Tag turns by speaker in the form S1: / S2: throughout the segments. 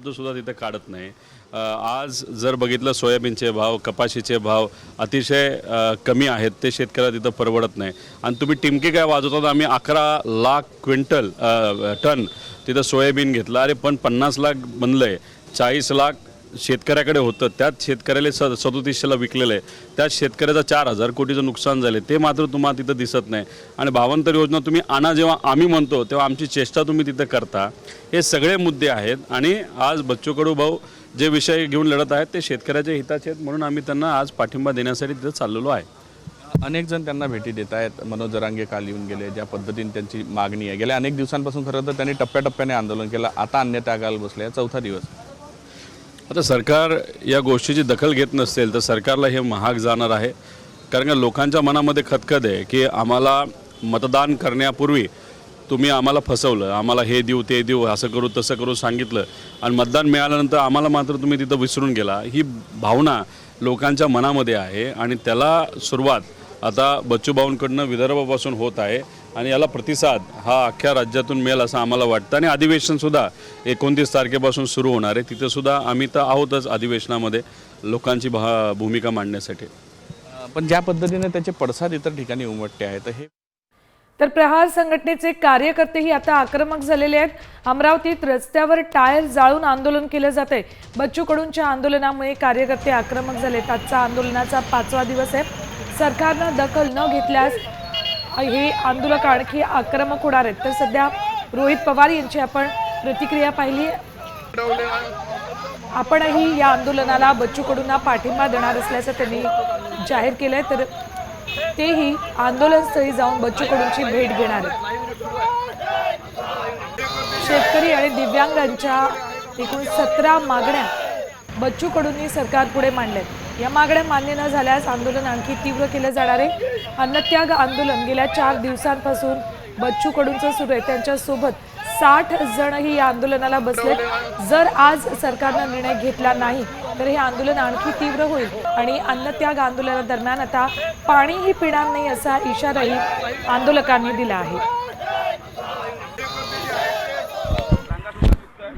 S1: शब्दसुद्धा तिथं काढत नाही. आज जर बघितलं सोयाबीनचे भाव कपाशीचे भाव अतिशय कमी आहेत. ते शेतकऱ्याला तिथं परवडत नाही. आणि तुम्ही टिमकी काय वाजवतात आम्ही अकरा लाख क्विंटल टन तिथं सोयाबीन घेतलं. अरे पण पन्नास लाख बनलं आहे चाळीस लाख शेतकऱ्याकडे होतं. त्यात शेतकऱ्याला स सदोतीसशेला विकलेलं आहे. त्यात शेतकऱ्याचं चार हजार कोटीचं नुकसान झाले ते मात्र तुम्हाला तिथं दिसत नाही. आणि भावांतर योजना तुम्ही आणा जेव्हा आम्ही म्हणतो तेव्हा आमची चेष्टा तुम्ही तिथं करता. हे सगळे मुद्दे आहेत. आणि आज बच्चू कडू भाऊ जे विषय घेऊन लढत आहेत ते शेतकऱ्याच्या हिताचे आहेत म्हणून आम्ही त्यांना आज पाठिंबा देण्यासाठी तिथं चाललेलो आहे.
S2: अनेक जण त्यांना भेटी देत आहेत. मनोज जरांगे काल येऊन गेले ज्या पद्धतीने त्यांची मागणी आहे. गेल्या अनेक दिवसांपासून खरं तर त्यांनी टप्प्याटप्प्याने आंदोलन केलं. आता अन्य त्यागाल बसले. आहे. चौथा दिवस.
S1: आता सरकार या गोष्टीची दखल घेत नसेल तर सरकारला हे महाग जाणार आहे. कारण का लोकांच्या मनामध्ये खतखत आहे की आम्हाला मतदान करण्यापूर्वी तुम्ही आम्हाला फसवलं आम्हाला हे देऊ ते देऊ असं करू तसं करू सांगितलं. आणि मतदान मिळाल्यानंतर आम्हाला मात्र तुम्ही तिथं विसरून गेला. ही भावना लोकांच्या मनामध्ये आहे आणि त्याला सुरुवात आता बच्चूभाऊंकडनं विदर्भापासून होत आहे. आणि याला प्रतिसाद हा अख्ख्या राज्यातून मिळेल असं आम्हाला वाटतं. आणि अधिवेशनसुद्धा एकोणतीस तारखेपासून सुरू होणार आहे. तिथंसुद्धा आम्ही तर आहोतच अधिवेशनामध्ये लोकांची भा भूमिका मांडण्यासाठी.
S2: पण ज्या पद्धतीने त्याचे पडसाद इतर ठिकाणी उमटते आहेत हे
S3: तर प्रहार संघटनेचे कार्यकर्तेही आता आक्रमक झालेले आहेत. अमरावतीत रस्त्यावर टायर जाळून आंदोलन केलं जात आहे बच्चू कडूंच्या आंदोलनामुळे कार्यकर्ते आक्रमक झालेत. आजचा आंदोलनाचा पाचवा दिवस आहे. सरकारनं दखल न घेतल्यास हे आंदोलक आणखी आक्रमक होणार आहेत. तर सध्या रोहित पवार यांची आपण प्रतिक्रिया पाहिली. आपणही या आंदोलनाला बच्चूकडूंना पाठिंबा देणार असल्याचं त्यांनी जाहीर केलंय. तर तेही आंदोलनस्थळी जाऊन बच्चूकडूंची भेट घेणार आहेत. शेतकरी आणि दिव्यांगांच्या एकूण सतरा मागण्या बच्चूकडूंनी सरकारपुढे मांडल्यात. या मागण्या मान्य न झाल्यास आंदोलन आणखी तीव्र केलं जाणार आहे. अन्नत्याग आंदोलन गेल्या चार दिवसांपासून बच्चू कडूंचं सुरू आहे. त्यांच्यासोबत साठ जणही या आंदोलनाला बसले जर आज सरकारनं निर्णय घेतला नाही तर हे आंदोलन आणखी तीव्र होईल. आणि अन्नत्याग आंदोलनादरम्यान आता पाणीही पिणार नाही असा इशाराही आंदोलकांनी दिला आहे.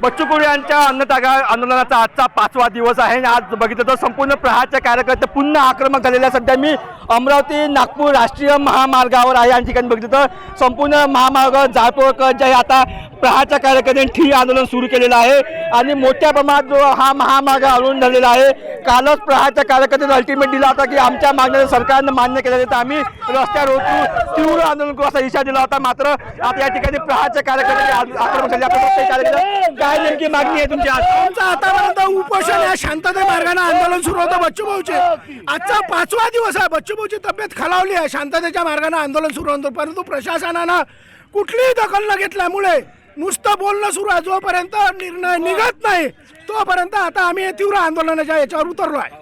S4: बच्चू कडू यांच्या अन्नतागा आंदोलनाचा आजचा पाचवा दिवस आहे आणि आज बघितलं तर संपूर्ण प्रहारच्या कार्यकर्ते पुन्हा आक्रमक झालेले आहे. सध्या मी अमरावती नागपूर राष्ट्रीय महामार्गावर आहे आणि ठिकाणी बघितलं तर संपूर्ण महामार्ग जाळपोळ जे आता प्रहारच्या कार्यकर्त्यांनी ठिय आंदोलन सुरू केलेलं आहे आणि मोठ्या प्रमाणात जो हा महामार्ग आंदोलन झालेला आहे कालच प्रहारच्या कार्यकर्त्यांनी अल्टिमेट दिला होता की आमच्या मागण्या सरकारनं मान्य केल्या तर आम्ही रस्त्यावर उतरू तीव्र आंदोलन करू असा इशारा दिला होता. मात्र आता या ठिकाणी प्रहारच्या कार्यकर्त्यांनी आज आक्रमक काय नेमकी मागणी आहे तुमची आज?
S5: आतापर्यंत उपोषण या शांतते मार्गाने आंदोलन सुरू होतं बच्चू भाऊचे. आजचा पाचवा दिवस आहे. बच्चू भाऊची तब्येत खालावली आहे. शांततेच्या मार्गाने आंदोलन सुरू होतं. परंतु प्रशासनानं कुठलीही दखल न घेतल्यामुळे नुसतं बोलणं सुरू आहे. जोपर्यंत निर्णय निघत नाही तोपर्यंत आता आम्ही हे तीव्र आंदोलनाच्या याच्यावर उतरलो आहे.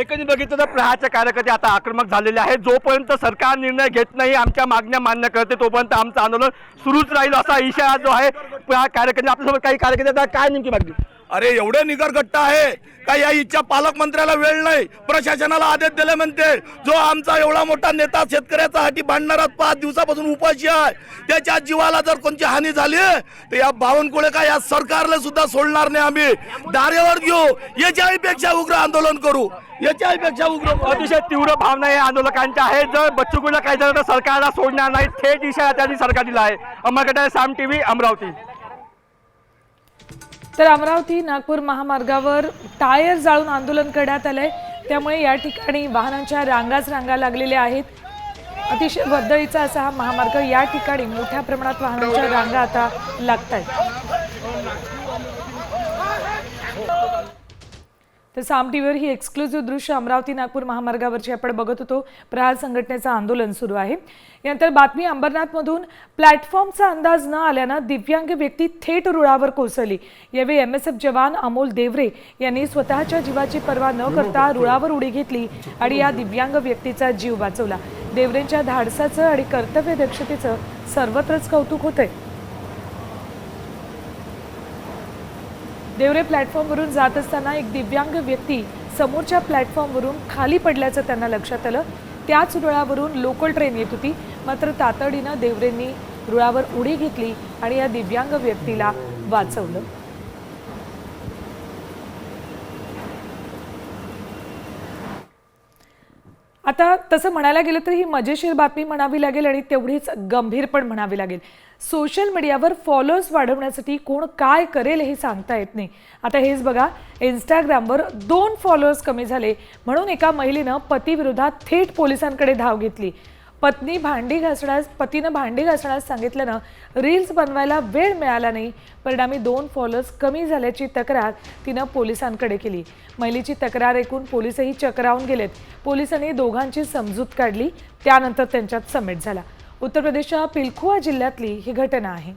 S4: एकंदरीत बघितलं तर प्रहारचे कार्यकर्ते आता आक्रमक झालेले आहेत. जोपर्यंत सरकार निर्णय घेत नाही आमच्या मागण्या मान्य करते तोपर्यंत आमचं आंदोलन सुरूच राहील असा इशारा जो आहे. प्रहार कार्यकर्ते आपल्यासोबत काही कार्यकर्ते. काय नेमकी मागणी?
S5: अरे एवढे निगरगट्ट आहे. का या इच्छा पालकमंत्र्याला वेळ नाही? प्रशासनाला आदेश दिले म्हणते. जो आमचा एवढा मोठा नेता शेतकऱ्याचा हाती भांडणारा पाच दिवसापासून उपाशी आहे. त्याच्या जीवाला जर कोणती हानी झाली तर या बावनकुळे का या सरकारला सुद्धा सोडणार नाही आम्ही. दारेवर घेऊ. याच्याही पेक्षा उग्र आंदोलन करू. याच्याही पेक्षा उग्र
S4: अतिशय तीव्र भावना या आंदोलकांच्या आहेत. जर बच्चू काय झालं तर सरकारला सोडणार नाही थेट इशारा त्यांनी सरकार दिला आहे. अमरगटा साम टीव्ही अमरावती.
S3: तर अमरावती नागपूर महामार्गावर टायर जाळून आंदोलन करण्यात आलंय. त्यामुळे या ठिकाणी वाहनांच्या रांगाच रांगा लागलेल्या आहेत. अतिशय वर्दळीचा असा हा महामार्ग या ठिकाणी मोठ्या प्रमाणात वाहनांच्या रांगा आता लागत आहेत तर साम टीव्हीवर ही एक्सक्लुझिव्ह दृश्य अमरावती नागपूर महामार्गावरची आपण बघत होतो. प्रहार संघटनेचं आंदोलन सुरू आहे. यानंतर बातमी अंबरनाथमधून. प्लॅटफॉर्मचा अंदाज न आल्यानं दिव्यांग व्यक्ती थेट रुळावर कोसळली. यावेळी एम एस एफ जवान अमोल देवरे यांनी स्वतःच्या जीवाची पर्वा न करता रुळावर उडी घेतली आणि या दिव्यांग व्यक्तीचा जीव वाचवला. देवरेंच्या धाडसाचं आणि कर्तव्य दक्षतेचं सर्वत्रच कौतुक होतंय. देवरे प्लॅटफॉर्मवरून जात असताना एक दिव्यांग व्यक्ती समोरच्या प्लॅटफॉर्मवरून खाली पडल्याचं त्यांना लक्षात आलं. त्याच रुळावरून लोकल ट्रेन येत होती. मात्र तातडीनं देवरेंनी रुळावर उडी घेतली आणि या दिव्यांग व्यक्तीला वाचवलं. आता तसं म्हणायला गेलं तर ही मजेशीर बातमी म्हणावी लागेल आणि तेवढीच गंभीर पण म्हणावी लागेल. सोशल मीडियावर फॉलोअर्स वाढवण्यासाठी कोण काय करेल हे सांगता येत नाही. आता हेच बघा इंस्टाग्रामवर दोन फॉलोअर्स कमी झाले म्हणून एका महिलेनं पतीविरोधात थेट पोलिसांकडे धाव घेतली. पत्नी भांडी घासण्यास पतीनं भांडी घासण्यास सांगितल्यानं रील्स बनवायला वेळ मिळाला नाही. परिणामी दोन फॉलोअर्स कमी झाल्याची तक्रार तिनं पोलिसांकडे केली. महिलेची तक्रार ऐकून पोलिसही चक्रावून गेलेत. पोलिसांनी दोघांची समजूत काढली. त्यानंतर त्यांच्यात समेट झाला. उत्तर प्रदेशच्या पिलखुआ जिल्ह्यातली ही घटना आहे.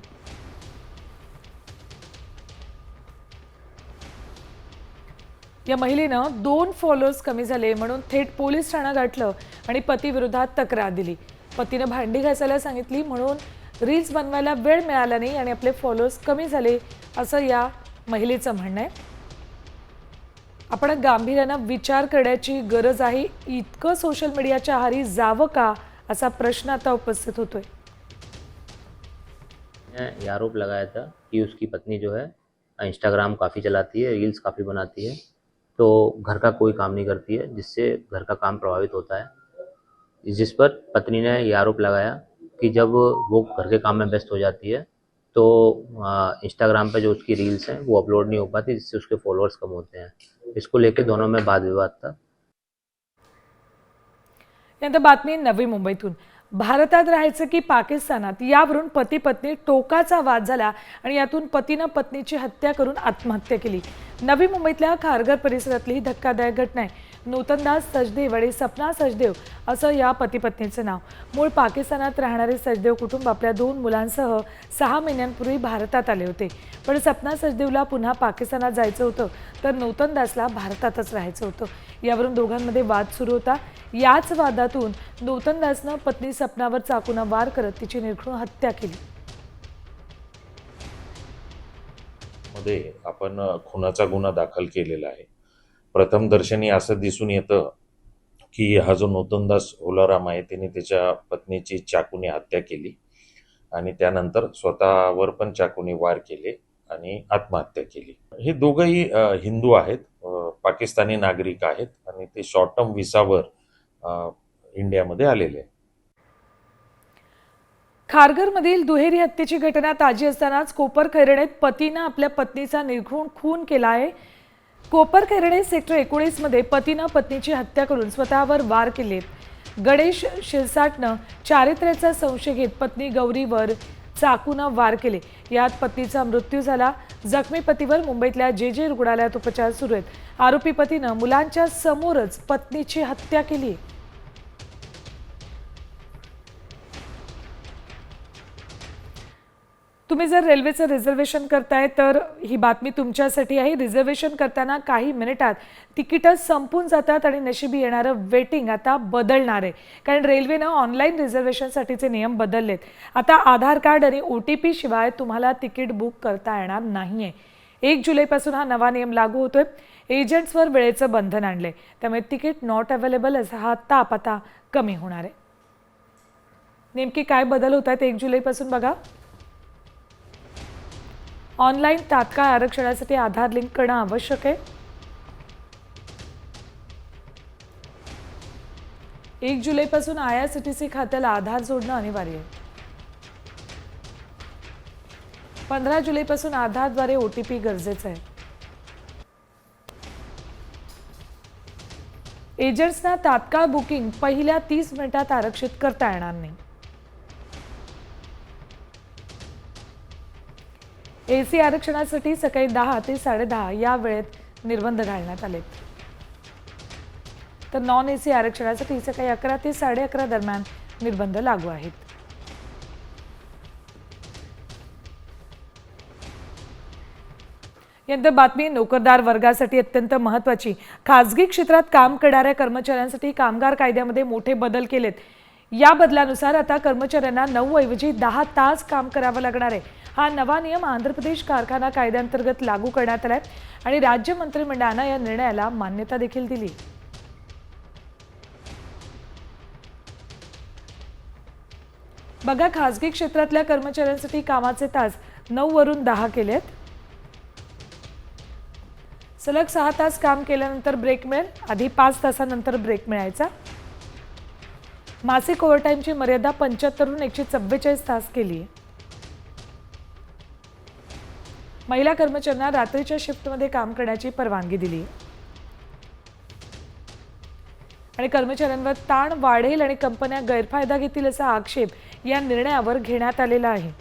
S3: या महिलेनं दोन फॉलोअर्स कमी झाले म्हणून थेट पोलीस ठाणं गाठलं आणि पतीविरोधात तक्रार दिली. पतीनं भांडी घासायला सांगितली म्हणून रील्स बनवायला वेळ मिळाला नाही आणि आपले फॉलोअर्स कमी झाले असं या महिलेचं म्हणणं आहे. आपण गांभीर्यानं विचार करण्याची गरज आहे. इतकं सोशल मीडियाच्या आहारी जावं का असा प्रश्न आता उपस्थित होतोय.
S6: आरोप लगाया था कि उसकी पत्नी जो है इंस्टाग्राम काफ़ी चलाती है रील्स काफ़ी बनाती है। तो घर का कोई काम नहीं करती है, जिससे घर का काम प्रभावित होता है। जिस पर पत्नी ने ये आरोप लगाया कि जब वो घर के काम में व्यस्त हो जाती है तो इंस्टाग्राम पर जो उसकी रील्स हैं, वो अपलोड नहीं हो पाती, जिससे उसके फॉलोअर्स कम होते हैं। इसको लेके दोनों में वाद विवाद था
S3: यानंतर बातमी नवी मुंबईतून भारतात राहायचं की पाकिस्तानात यावरून पती पत्नी टोकाचा वाद झाला आणि यातून पतीनं पत्नीची हत्या करून आत्महत्या केली. नवी मुंबईतल्या खारघर परिसरातली ही धक्कादायक घटना आहे. नूतनदास सचदेव आणि सपना सचदेव असं या पतीपत्नीचं नाव. मूळ पाकिस्तानात राहणारे सचदेव कुटुंब आपल्या दोन मुलांसह सहा महिन्यांपूर्वी भारतात आले होते. पण सपना सचदेवला पुन्हा पाकिस्तानात जायचं होतं तर नूतनदासला भारतातच राहायचं होतं. यावरून दोघांमध्ये वाद सुरू होता. याच वादातून नूतनदासनं पत्नी सपनावर चाकूनं वार करत तिची निर्घृण हत्या केली.
S7: मध्ये आपण खुनाचा गुन्हा दाखल केलेला आहे. प्रथम दर्शनी असं दिसून येतं की हा जो नूतनदास ओलाराम आहे त्याने त्याच्या पत्नीची चाकूने हत्या केली आणि त्यानंतर स्वतःवर पण चाकूने वार केले आणि आत्महत्या केली. हे दोघंही हिंदू आहेत पाकिस्तानी नागरिक आहेत आणि ते शॉर्ट टर्म विसावर इंडियामध्ये आलेले आहेत.
S3: खारघरमधील दुहेरी हत्येची घटना ताजी असतानाच कोपर खैरणेत पतीनं आपल्या पत्नीचा निर्घृण खून केला आहे. कोपरखेरणे सेक्टर एकोणीसमध्ये पतीनं पत्नीची हत्या करून स्वतःवर वार केले गणेश शिरसाटनं चारित्र्याचा संशय घेत पत्नी गौरीवर चाकूनं वार केले. यात पत्नीचा मृत्यू झाला. जखमी पतीवर मुंबईतल्या जे जे रुग्णालयात उपचार सुरू आहेत. आरोपी पतीनं मुलांच्या समोरच पत्नीची हत्या केली तुम्ही जर रेल्वेचं रिझर्वेशन करताय तर ही बातमी तुमच्यासाठी आहे. रिझर्वेशन करताना काही मिनिटात तिकीटं संपून जातात आणि नशिबी येणारं वेटिंग आता बदलणार आहे. कारण रेल्वेनं ऑनलाईन रिझर्वेशनसाठीचे नियम बदललेत. आता आधार कार्ड आणि ओ टी पी शिवाय तुम्हाला तिकीट बुक करता येणार नाही आहे एक जुलैपासून हा नवा नियम लागू होतोय. एजंट्सवर वेळेचं बंधन आणले त्यामुळे तिकीट नॉट अवेलेबल असा हा ताप आता कमी होणार आहे. नेमकी काय बदल होत आहेत एक जुलैपासून बघा. ऑनलाईन तात्काळ आरक्षणासाठी आधार लिंक करणं आवश्यक आहे. एक जुलैपासून I R C T C खात्याला आधार जोडणं अनिवार्य आहे. पंधरा जुलैपासून आधारद्वारे ओ टी पी गरजेचं आहे. एजंट्सना तात्काळ बुकिंग पहिल्या तीस मिनिटात आरक्षित करता येणार नाही. ए सी आरक्षणासाठी सकाळी दहा ते साडेदहा या वेळेत निर्बंध घालण्यात आले. तर नॉन ए सी आरक्षणासाठी सकाळी अकरा ते साडे अकरा दरम्यान निर्बंध लागू आहेत. यानंतर बातमी नोकरदार वर्गासाठी अत्यंत महत्त्वाची. खाजगी क्षेत्रात काम करणाऱ्या कर्मचाऱ्यांसाठी कामगार कायद्यामध्ये मोठे बदल केलेत. या बदलानुसार आता कर्मचाऱ्यांना नऊ ऐवजी दहा तास काम करावं लागणार आहे. हा नवा नियम आंध्र प्रदेश कारखाना कायद्याअंतर्गत लागू करण्यात आला आहे आणि राज्य मंत्रिमंडळानं या निर्णयाला मान्यता देखील दिली. बघा खासगी क्षेत्रातल्या कर्मचाऱ्यांसाठी कामाचे तास नऊ वरून दहा केलेत. सलग सहा तास काम केल्यानंतर ब्रेक मिळेल आधी पाच तासानंतर ब्रेक मिळायचा. मासिक ओव्हरटाईमची मर्यादा पंच्याहत्तरहून एकशे चव्वेचाळीस तास केली. आहे महिला कर्मचाऱ्यांना रात्रीच्या शिफ्टमध्ये काम करण्याची परवानगी दिली. आणि कर्मचाऱ्यांवर ताण वाढेल आणि कंपन्या गैरफायदा घेतील असा आक्षेप या निर्णयावर घेण्यात आलेला आहे.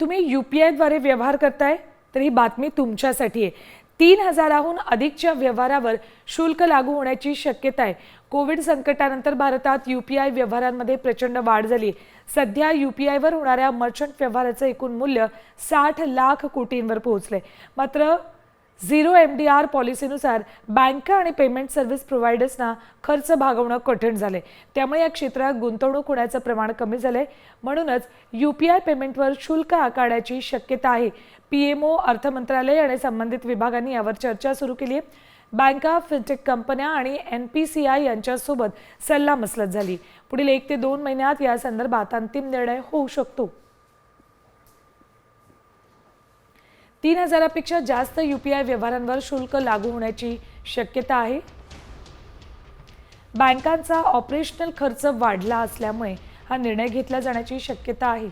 S3: तुम्ही यू पी आयद्वारे व्यवहार करताय? तर ही बातमी तुमच्यासाठी आहे. तीन हजाराहून अधिकच्या व्यवहारावर शुल्क लागू होण्याची शक्यता आहे. कोविड संकटानंतर भारतात यू पी आय व्यवहारांमध्ये प्रचंड वाढ झाली. सध्या यू पी आयवर होणाऱ्या मर्चंट व्यवहाराचं एकूण मूल्य साठ लाख कोटींवर पोहोचले मात्र झिरो एम डी आर पॉलिसीनुसार बँका आणि पेमेंट सर्व्हिस प्रोव्हायडर्सना खर्च भागवणं कठीण झाले त्यामुळे या क्षेत्रात गुंतवणूक होण्याचं प्रमाण कमी झाले म्हणूनच यू पी आय पेमेंटवर शुल्क आकारण्याची शक्यता आहे. पी एम ओ अर्थ मंत्रालय आणि संबंधित विभागांनी यावर चर्चा सुरू केली आहे बँका फिनटेक कंपन्या आणि एन पी सी आय यांच्यासोबत सल्लामसलत झाली. पुढील एक ते दोन महिन्यात या संदर्भात अंतिम निर्णय होऊ शकतो. तीन हजारापेक्षा जास्त यू पी आय व्यवहारांवर शुल्क लागू होण्याची शक्यता आहे. बँकांचा ऑपरेशनल खर्च वाढला असल्यामुळे हा निर्णय घेतला जाण्याची शक्यता आहे.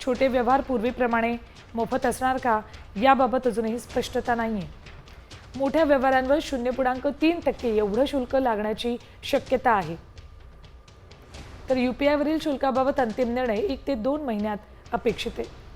S3: छोटे व्यवहार पूर्वीप्रमाणे मोफत असणार का याबाबत अजूनही स्पष्टता नाही आहे मोठ्या व्यवहारांवर शून्य पूर्णांक तीन टक्के एवढं शुल्क लागण्याची शक्यता आहे. तर यू पी आयवरील शुल्काबाबत अंतिम निर्णय एक ते दोन महिन्यात अपेक्षित आहे.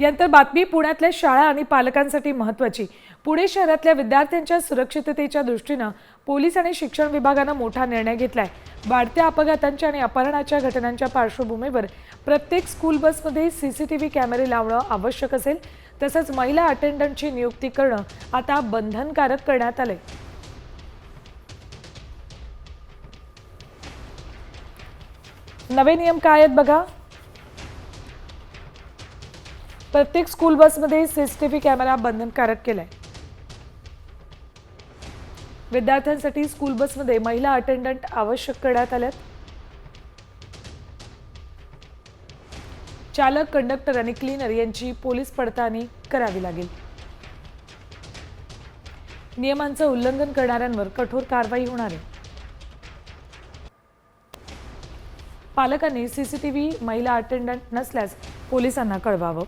S3: यानंतर बातमी पुण्यातल्या शाळा आणि पालकांसाठी महत्त्वाची. पुणे शहरातल्या विद्यार्थ्यांच्या सुरक्षिततेच्या दृष्टीनं पोलीस आणि शिक्षण विभागानं मोठा निर्णय घेतलाय. वाढत्या अपघातांच्या आणि अपहरणाच्या घटनांच्या पार्श्वभूमीवर प्रत्येक स्कूल बसमध्ये सी सी टी व्ही कॅमेरे लावणं आवश्यक असेल. तसंच महिला अटेंडंटची नियुक्ती करणं आता बंधनकारक करण्यात आलंय. नवे नियम काय आहेत बघा? प्रत्येक स्कूल बसमध्ये सीसीटीव्ही कॅमेरा बंधनकारक केलाय. विद्यार्थ्यांसाठी स्कूल बसमध्ये महिला अटेंडंट आवश्यक करण्यात आल्यात. चालक कंडक्टर आणि क्लीनर यांची पोलीस पडताळणी करावी लागेल. नियमांचं उल्लंघन करणाऱ्यांवर कठोर कारवाई होणार आहे. पालकांनी सीसीटीव्ही महिला अटेंडंट नसल्यास पोलिसांना कळवावं.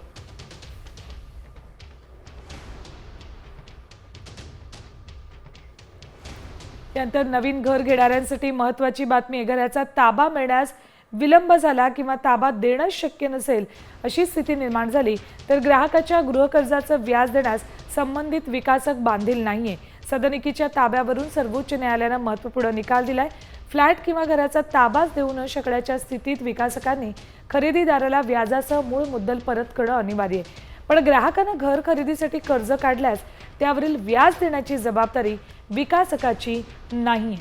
S3: त्यानंतर नवीन घर घेणाऱ्यांसाठी महत्त्वाची बातमी आहे. घराचा ताबा मिळण्यास विलंब झाला किंवा ताबा देणं शक्य नसेल अशी स्थिती निर्माण झाली. तर ग्राहकाच्या गृहकर्जाचं व्याज देण्यास संबंधित विकासक बांधील नाहीये. सदनिकीच्या ताब्यावरून सर्वोच्च न्यायालयानं महत्त्वपूर्ण निकाल दिलाय. फ्लॅट किंवा घराचा ताबाच देऊ न शकण्याच्या स्थितीत विकासकांनी खरेदीदाराला व्याजासह मूळ मुद्दल परत करणं अनिवार्य आहे. पण ग्राहकानं घर खरेदीसाठी कर्ज काढल्यास त्यावरील व्याज देण्याची जबाबदारी विकासकाची नाही.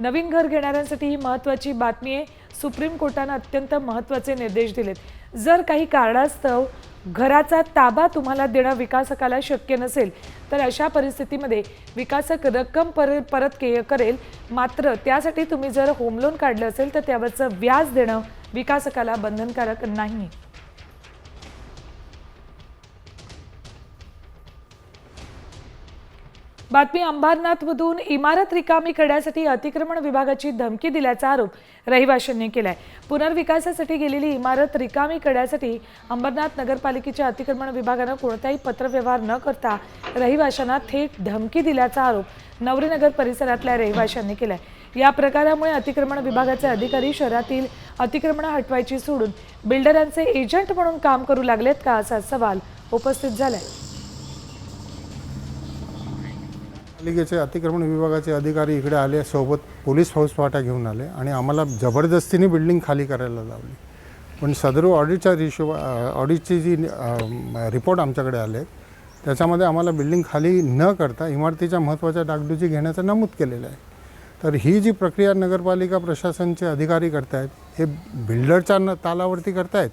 S3: नवीन घर घेणाऱ्यांसाठी ही महत्त्वाची बातमी आहे. सुप्रीम कोर्टानं अत्यंत महत्त्वाचे निर्देश दिलेत. जर काही कारणास्तव घराचा ताबा तुम्हाला देणं विकासकाला शक्य नसेल तर अशा परिस्थितीमध्ये विकासक रक्कम पर परत के करेल. मात्र त्यासाठी तुम्ही जर होम लोन काढलं असेल तर त्यावरचं व्याज देणं विकासकाला बंधनकारक नाही. बातमी अंबरनाथमधून इमारत रिकामी करण्यासाठी अतिक्रमण विभागाची धमकी दिल्याचा आरोप रहिवाशांनी केलाय. पुनर्विकासासाठी गेलेली इमारत रिकामी करण्यासाठी अंबरनाथ नगरपालिकेच्या अतिक्रमण विभागानं कोणताही पत्रव्यवहार न करता रहिवाशांना थेट धमकी दिल्याचा आरोप नवरीनगर परिसरातल्या रहिवाशांनी केलाय. या प्रकारामुळे अतिक्रमण विभागाचे अधिकारी शहरातील अतिक्रमण हटवायची सोडून बिल्डरांचे एजंट म्हणून काम करू लागलेत का असा सवाल उपस्थित झालाय.
S8: पालिकेचे अतिक्रमण विभागाचे अधिकारी इकडे आले सोबत पोलीस फौजफाटा घेऊन आले आणि आम्हाला जबरदस्तीने बिल्डिंग खाली करायला लावली. पण सदर ऑडिटच्या रिशो ऑडिटची जी रिपोर्ट आमच्याकडे आले त्याच्यामध्ये आम्हाला बिल्डिंग खाली न करता इमारतीच्या महत्त्वाच्या डागडुजी घेण्याचं नमूद केलेलं आहे. तर ही जी प्रक्रिया नगरपालिका प्रशासनचे अधिकारी करतायत हे बिल्डरच्या न तालावरती करतायत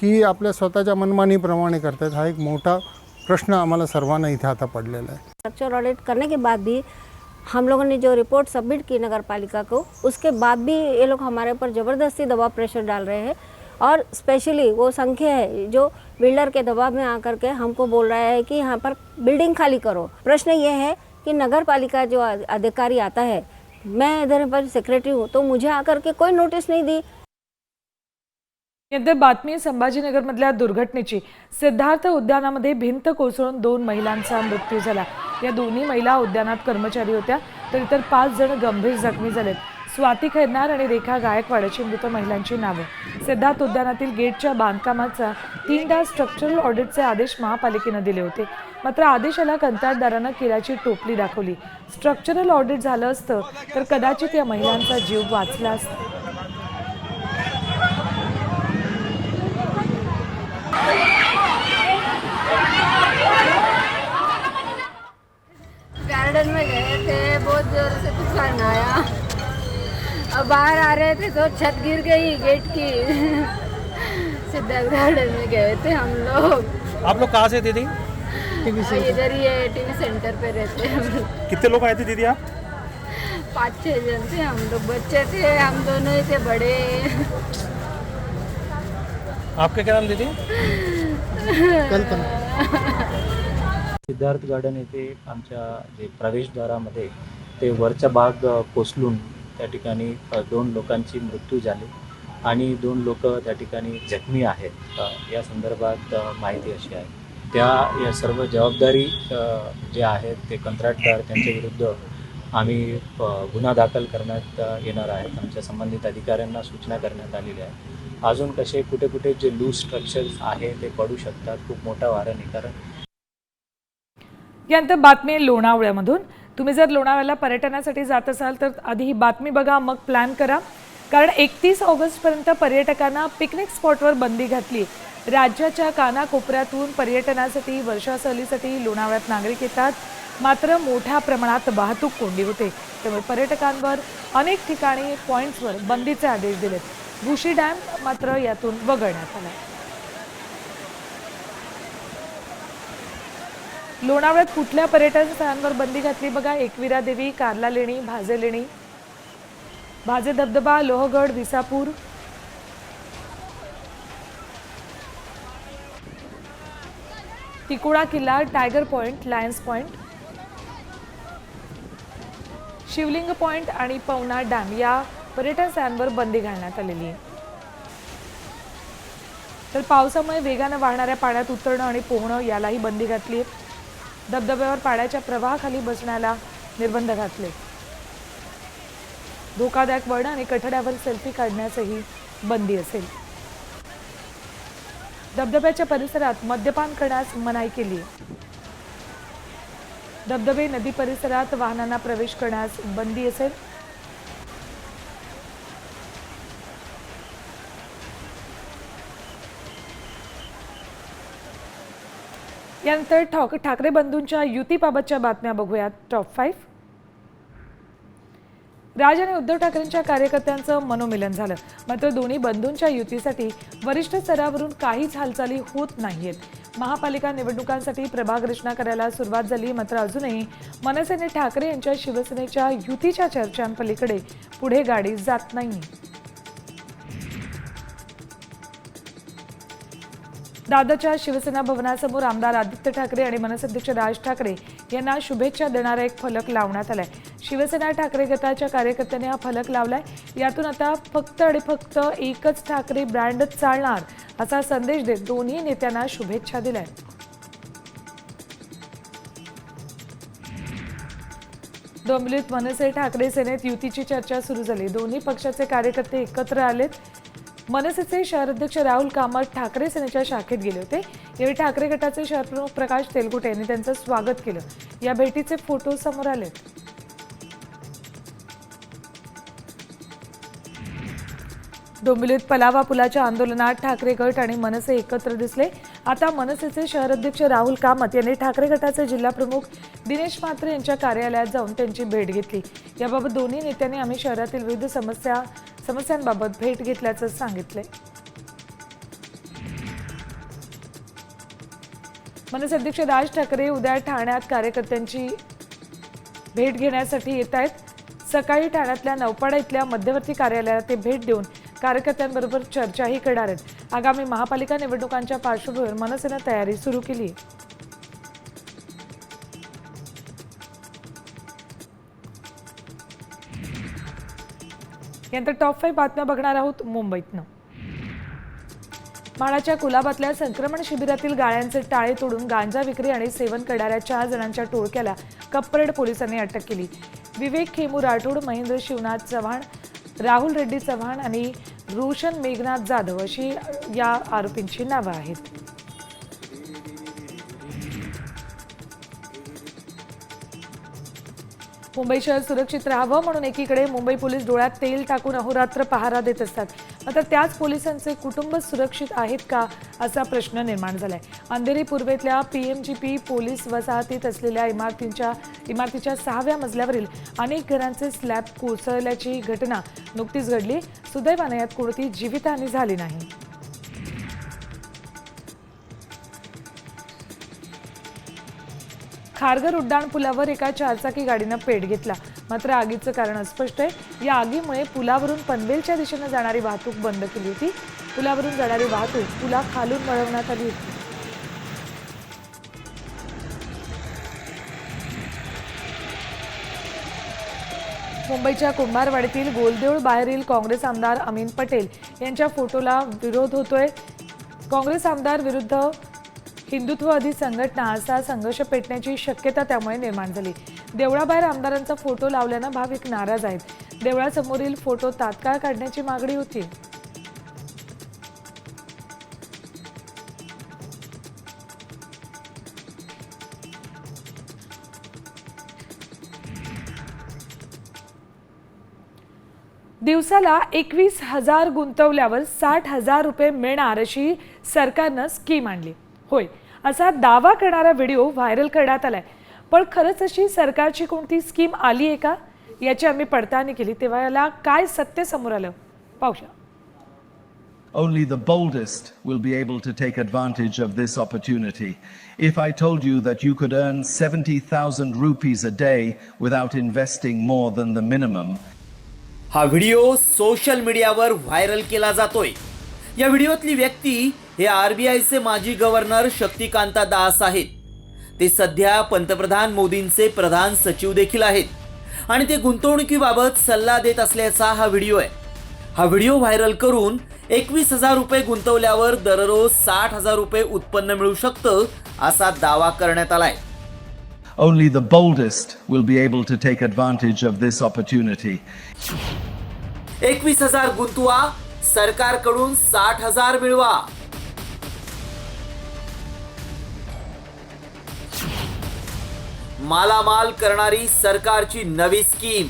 S8: की आपल्या स्वतःच्या मनमानीप्रमाणे करतायत हा एक मोठा प्रश्न आम्हाला सर्वांना इथे आता पडलेला आहे.
S9: स्ट्रक्चर ऑडिट करने के बाद भी हम लोगों ने जो रिपोर्ट सबमिट की नगर पालिका को, उसके बाद भी ये लोग हमारे ऊपर ज़बरदस्ती दबाव प्रेशर डाल रहे हैं और स्पेशली वो संख्या है जो बिल्डर के दबाव में आकर के हमको बोल रहा है कि यहाँ पर बिल्डिंग खाली करो। प्रश्न ये है कि नगर पालिका जो अधिकारी आता है, मैं इधर पर सेक्रेटरी हूँ तो मुझे आकर के कोई नोटिस नहीं दी।
S3: बातमी संभाजीनगरमधल्या दुर्घटनेची. सिद्धार्थ उद्यानामध्ये भिंत कोसळून दोन महिलांचा मृत्यू झाला. या दोन्ही महिला उद्यानात कर्मचारी होत्या तर इतर पाच जण गंभीर जखमी झालेत. स्वाती खैरनार आणि रेखा गायकवाड मृत महिलांची नावे. सिद्धार्थ उद्यानातील गेटच्या बांधकामाचा तीनदा स्ट्रक्चरल ऑडिटचे आदेश महापालिकेनं दिले होते. मात्र आदेशाला कंत्राटदारानं केल्याची टोपली दाखवली. स्ट्रक्चरल ऑडिट झालं असतं तर कदाचित या महिलांचा जीव वाचला असता.
S10: ज़ोर से तूफ़ान आया। अब बाहर आ रहे थे तो छत गिर गई गेट की। सिद्धार्थ गार्डन में गए थे हम लोग।
S11: आप लोग कहाँ से दीदी?
S10: इधर ही है टीवी सेंटर पे रहते हैं
S11: कितने लोग आए थे दीदी आप?
S10: पाँच छः जन थे हम लोग बच्चे थे हम दोनों ही थे बड़े।
S11: आपका क्या नाम दीदी?
S12: सिद्धार्थ गार्डन येथे आमच्या जे प्रवेशद्वारामध्ये ते वरचा भाग कोसलून त्या ठिकाणी दोन लोकांची मृत्यू झाली आणि दोन लोक त्या ठिकाणी जखमी आहेत. या संदर्भात माहिती अशी आहे. त्या या सर्व जबाबदारी जे आहेत ते कंत्राटदार त्यांच्या विरुद्ध आम्ही गुन्हा दाखल करण्यात येणार आहेत. आमच्या संबंधित अधिकाऱ्यांना सूचना करण्यात आलेल्या आहे. अजून कसे कुठे कुठे जे लूज स्ट्रक्चर्स आहे ते पडू शकतात खूप मोठा वारं नाही कारण
S3: यानंतर बातमी लोणावळ्यामधून. तुम्ही जर लोणावळ्याला पर्यटनासाठी जात असाल तर आधी ही बातमी बघा मग प्लॅन करा. कारण एकतीस ऑगस्टपर्यंत पर्यटकांना पिकनिक स्पॉटवर बंदी घातली. राज्याच्या कानाकोपऱ्यातून पर्यटनासाठी वर्षा सहलीसाठी लोणावळ्यात नागरिक येतात. मात्र मोठ्या प्रमाणात वाहतूक कोंडी होते. त्यामुळे पर्यटकांवर अनेक ठिकाणी पॉईंट्सवर बंदीचे आदेश दिलेत. भुशी डॅम मात्र यातून वगळण्यात आला लोणावळ्यात कुठल्या पर्यटन स्थळांवर बंदी घातली? बघा एकविरा देवी कारला लेणी भाजे लेणी भाजे धबधबा लोहगड विसापूर. तिकोडा किल्ला tiger point lions point. Shivling point आणि पवना डॅम या पर्यटन स्थळांवर बंदी घालण्यात आलेली. आहे तर पावसामुळे वेगानं वाहणाऱ्या पाण्यात उतरणं आणि पोहणं यालाही बंदी घातली आहे धबधब्यावर पाण्याच्या प्रवाहाखाली बसण्याला निर्बंध घातले. धोकादायक वळण आणि कठड्यावर सेल्फी काढण्यासही बंदी असेल. धबधब्याच्या परिसरात मद्यपान करण्यास मनाई केली धबधबे नदी परिसरात वाहनांना प्रवेश करण्यास बंदी असेल. यानंतर ठाक ठाकरे बंधूंच्या युतीबाबतच्या बातम्या बघूयात. टॉप फाईव्ह राज आणि उद्धव ठाकरेंच्या कार्यकर्त्यांचं मनोमिलन झालं. मात्र दोन्ही बंधूंच्या युतीसाठी वरिष्ठ स्तरावरून काहीच हालचाली होत नाहीयेत. महापालिका निवडणुकांसाठी प्रभाग रचना करायला सुरुवात झाली मात्र अजूनही मनसेने ठाकरे यांच्या शिवसेनेच्या युतीच्या चर्चांपलीकडे पुढे गाडी जात नाही दादरच्या शिवसेना भवनासमोर आमदार आदित्य ठाकरे आणि मनसे राज ठाकरे यांना शुभेच्छा देणारा एक फलक लावण्यात आलाय. शिवसेना ठाकरे गटाच्या कार्यकर्त्यांनी हा फलक लावलाय. यातून आता फक्त आणि फक्त एकच ठाकरे ब्रँडच चालणार असा संदेश देत दोन्ही नेत्यांना शुभेच्छा दिल्या डोंबिवलीत मनसे ठाकरे सेनेत युतीची चर्चा सुरू झाली. दोन्ही पक्षाचे कार्यकर्ते एकत्र आलेत. मनसेचे शहर अध्यक्ष राहुल कामत ठाकरे सेनेच्या शाखेत गेले होते. यावेळी ठाकरे गटाचे शहर प्रमुख प्रकाश तेलगुटे यांनी त्यांचं स्वागत केलं. या भेटीचे फोटो समोर आले. डोंबिवलीत पलावा पुलाच्या आंदोलनात ठाकरे गट आणि मनसे एकत्र दिसले. आता मनसेचे शहर अध्यक्ष राहुल कामत यांनी ठाकरे गटाचे जिल्हा प्रमुख दिनेश म्हात्रे यांच्या कार्यालयात जाऊन त्यांची भेट घेतली. याबाबत दोन्ही नेत्यांनी आम्ही शहरातील विविध समस्या समस्यांबाबत भेट घेतल्याचं सांगितले मनसे अध्यक्ष राज ठाकरे उद्या ठाण्यात कार्यकर्त्यांची भेट घेण्यासाठी येत आहेत सकाळी ठाण्यातल्या नौपाडा इथल्या मध्यवर्ती कार्यालयाला ते भेट देऊन कार्यकर्त्यांबरोबर चर्चाही करणार आहेत. आगामी महापालिका निवडणुकांच्या पार्श्वभूमीवर मनसेनं तयारी सुरू केली आहे यानंतर टॉप फाईव्ह बातम्या बघणार आहोत मुंबईतनं. माळाच्या कुलाबातल्या संक्रमण शिबिरातील गाळ्यांचे टाळे तोडून गांजा विक्री आणि सेवन करणाऱ्या चार जणांच्या टोळक्याला कप्परेड पोलिसांनी अटक केली. विवेक खेमू राठोड महेंद्र शिवनाथ चव्हाण राहुल रेड्डी चव्हाण आणि रोशन मेघनाथ जाधव अशी या आरोपींची नावं आहेत. मुंबई शहर सुरक्षित राहावं म्हणून एकीकडे मुंबई पोलीस डोळ्यात तेल टाकून अहोरात्र पहारा देत असतात. मात्र त्याच पोलिसांचे कुटुंब सुरक्षित आहेत का असा प्रश्न निर्माण झालाय. अंधेरी पूर्वेतल्या पीएमजीपी पोलीस वसाहतीत असलेल्या इमारतींच्या इमारतीच्या सहाव्या मजल्यावरील अनेक घरांचे स्लॅब कोसळल्याची घटना नुकतीच घडली. सुदैवाने यात कोणती जीवितहानी झाली नाही. खारघर उड्डाण पुलावर एका चारचाकी गाडीनं पेट घेतला. मात्र आगीचं कारण अस्पष्ट आहे. या आगीमुळे पुलावरून पनवेलच्या दिशेनं जाणारी वाहतूक बंद केली होती. पुलावरून जाणारी वाहतूक पुला खालून वळवण्यात आली होती. मुंबईच्या कुंभारवाडीतील गोलदेऊळ बाहेरील काँग्रेस आमदार अमीन पटेल यांच्या फोटोला विरोध होतोय. काँग्रेस आमदार विरुद्ध हिंदुत्ववादी संघटना असा संघर्ष पेटण्याची शक्यता त्यामुळे निर्माण झाली. देवळाबाहेर आमदारांचा फोटो लावल्यानं भाविक नाराज आहेत. देवळासमोरील फोटो तात्काळ काढण्याची मागणी होती. दिवसाला एकवीस हजार गुंतवल्यावर साठ हजार रुपये मिळणार अशी सरकारनं स्कीम आणली. होय असा दावा करणारा व्हिडिओ व्हायरल करण्यात आलाय पण खरंच अशी सरकारची कोणती स्कीम आली आहे का याची आम्ही पडताळणी केली तेव्हा याला काय सत्य समोर आलं पाहूया
S13: Only the boldest will be able to take advantage of this opportunity. If I told you that you could earn 70,000 rupees a day without investing more than the minimum,
S14: हा व्हिडिओ सोशल मीडियावर viral केला जातोय या व्हिडिओतली व्यक्ती हे आरबीआयचे माजी governor Shaktikanta Das आहेत. ते सध्या पंतप्रधान मोदींचे प्रधान सचिव देखील आहेत. आणि ते गुंतवणुकीबाबत सल्ला देत असल्याचा हा व्हिडिओ आहे. हा व्हिडिओ व्हायरल करून एकवीस हजार रुपये गुंतवल्यावर दररोज साठ हजार रुपये उत्पन्न मिळू शकतं असा दावा करण्यात आलाय.
S13: Only the boldest will be able to take advantage of this opportunity.
S14: एकवीस हजार गुंतवा सरकारकडून साठ हजार मिळवा. मालामाल करणारी सरकारची नवी स्कीम.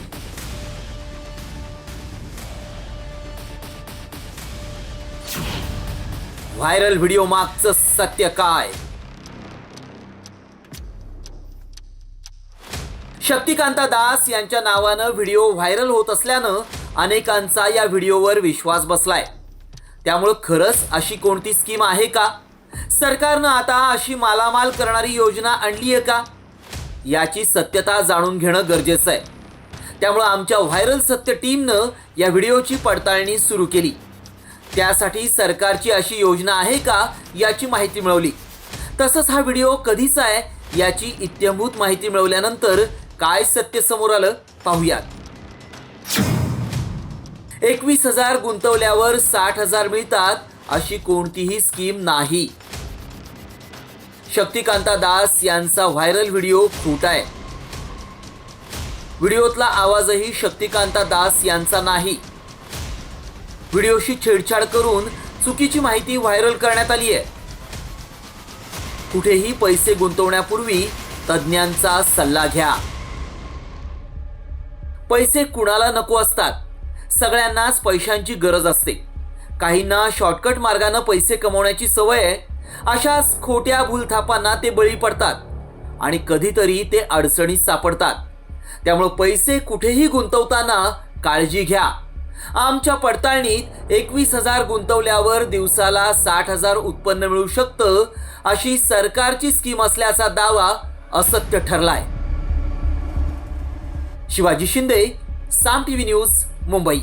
S14: व्हायरल व्हिडिओ मागचं सत्य काय? शक्तिकांता दास यांच्या नावानं व्हिडिओ व्हायरल होत असल्यानं अनेकांचा या व्हिडिओवर विश्वास बसलाय. त्यामुळं खरंच अशी कोणती स्कीम आहे का? सरकारनं आता अशी मालामाल करणारी योजना आणली आहे का? याची सत्यता जाणून घेणं गरजेचं आहे. त्यामुळं आमच्या व्हायरल सत्य टीमनं या व्हिडिओची पडताळणी सुरू केली. त्यासाठी सरकारची अशी योजना आहे का याची माहिती मिळवली. तसंच हा व्हिडिओ कधीचा आहे याची इत्यंभूत माहिती मिळवल्यानंतर काय सत्य समोर आलं पाहूयात. एकवीस हजार गुंतवल्यावर साठ हजार मिळतात अशी कोणतीही स्कीम नाही. शक्तिकांता दास यांचा व्हायरल व्हिडिओ खोटा आहे. व्हिडिओतला आवाजही शक्तिकांता दास यांचा नाही. व्हिडिओशी छेडछाड करून चुकीची माहिती व्हायरल करण्यात आली आहे. कुठेही पैसे गुंतवण्यापूर्वी तज्ज्ञांचा सल्ला घ्या. पैसे कुणाला नको असतात? सगळ्यांनाच पैशांची गरज असते. काहींना शॉर्टकट मार्गानं पैसे कमवण्याची सवय आहे अशाच खोट्या भूलथापांना ते बळी पडतात आणि कधीतरी ते अडचणीत सापडतात. त्यामुळं पैसे कुठेही गुंतवताना काळजी घ्या. आमच्या पडताळणीत एकवीस हजार गुंतवल्यावर दिवसाला साठ हजार उत्पन्न मिळू शकतं अशी सरकारची स्कीम असल्याचा दावा असत्य ठरलाय. Shivaji Shinde Saam T V news Mumbai.